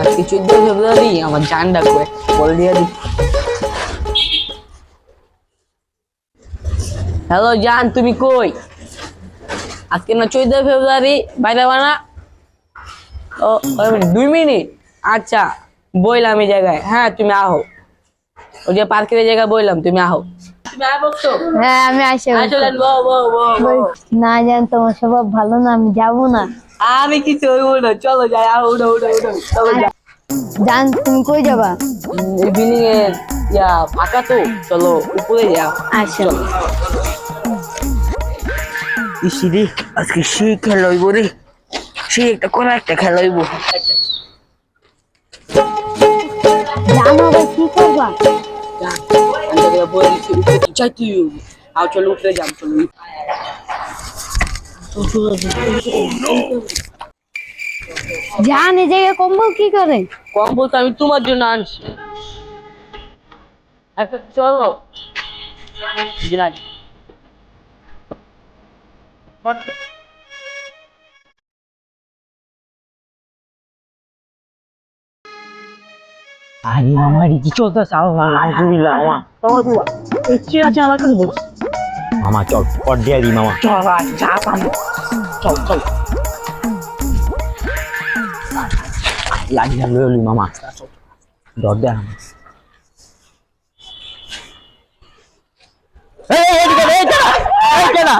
আজকে চোদ্দ ফেব্রুয়ারি আমার জান ডাকবে বল দিয়ে দি হ্যালো জান তুমি কই আজকে না চোদ্দ ফেব্রুয়ারি বাইরে বানা ও ওই মিনিট, দুই মিনিট আচ্ছা বইলাম এই জায়গায় হ্যাঁ তুমি আহো ওই যে পার্কের জায়গায় বইলাম তুমি আহো তুমি আয় বকছো হ্যাঁ আমি আসে আয় চলেন বো বো বো বো। না জান তোমার স্বভাব ভালো না আমি যাব না আরে কিছু না? চলো যাই আহ উঠো উঠো উঠো চলো যাই। জান তুমি কই যাবা? এই বিল্ডিং এর ইয়া ফাঁকা তো চলো উপরে যাও। আসো ইসিরে আজকে সেই খেলা হইব রে। সেই একটা কোন একটা খেলা হইব। জান কি করবা? চাই তুই আও চলো উপরে যাম চলো। জান এই জায়গায় কম্বল কি করে? কম্বল তো আমি তোমার জন্য আনছি। চলো। লাগে মামা চল দি মামা চল আয়, যা পাবো চল চল লাগি না লইলি মামা দর দে মামা এই এই এদিকে এই কেনা এই কেনা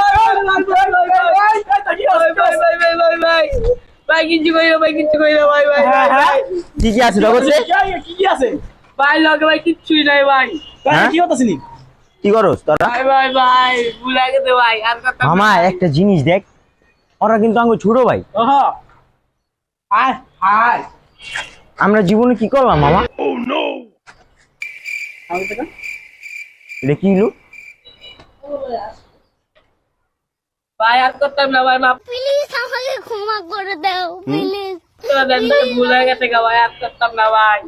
ভাই কিছু কইলো ভাই কিছু কইলো ভাই ভাই ভাই ভাই কি কি আছে লগছে কি কি আছে ভাই লগে ভাই কিচ্ছুই নাই ভাই হ্যাঁ? কি নি কি করস তোরা? ভাই ভাই ভাই গেছে ভাই আর কথা মামা একটা জিনিস দেখ ওরা কিন্তু আঙ্গু ছোট ভাই। ওহ। আয় আয় আমরা জীবনে কি করলাম মামা? এটা কি হলো? ভাই আর করতাম না ভাই মাফ প্লিজ আমাকে ক্ষমা করে দাও প্লিজ ভুলে গেছে গা ভাই আর করতাম না ভাই।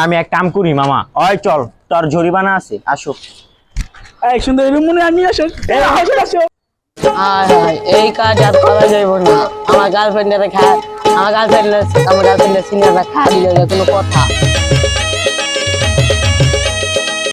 আমি এক কাম করি মামা। ওই চল তোর জরিমানা আছে আসো। এই সুন্দর মনে আমি আসো। হায়। এই কাজ আর করা যাইব না। আমার গার্লফ্রেন্ডের খা আমার গার্লফ্রেন্ডের আমার গার্লফ্রেন্ডের সিনিয়ররা খা দিলে কোনো কথা।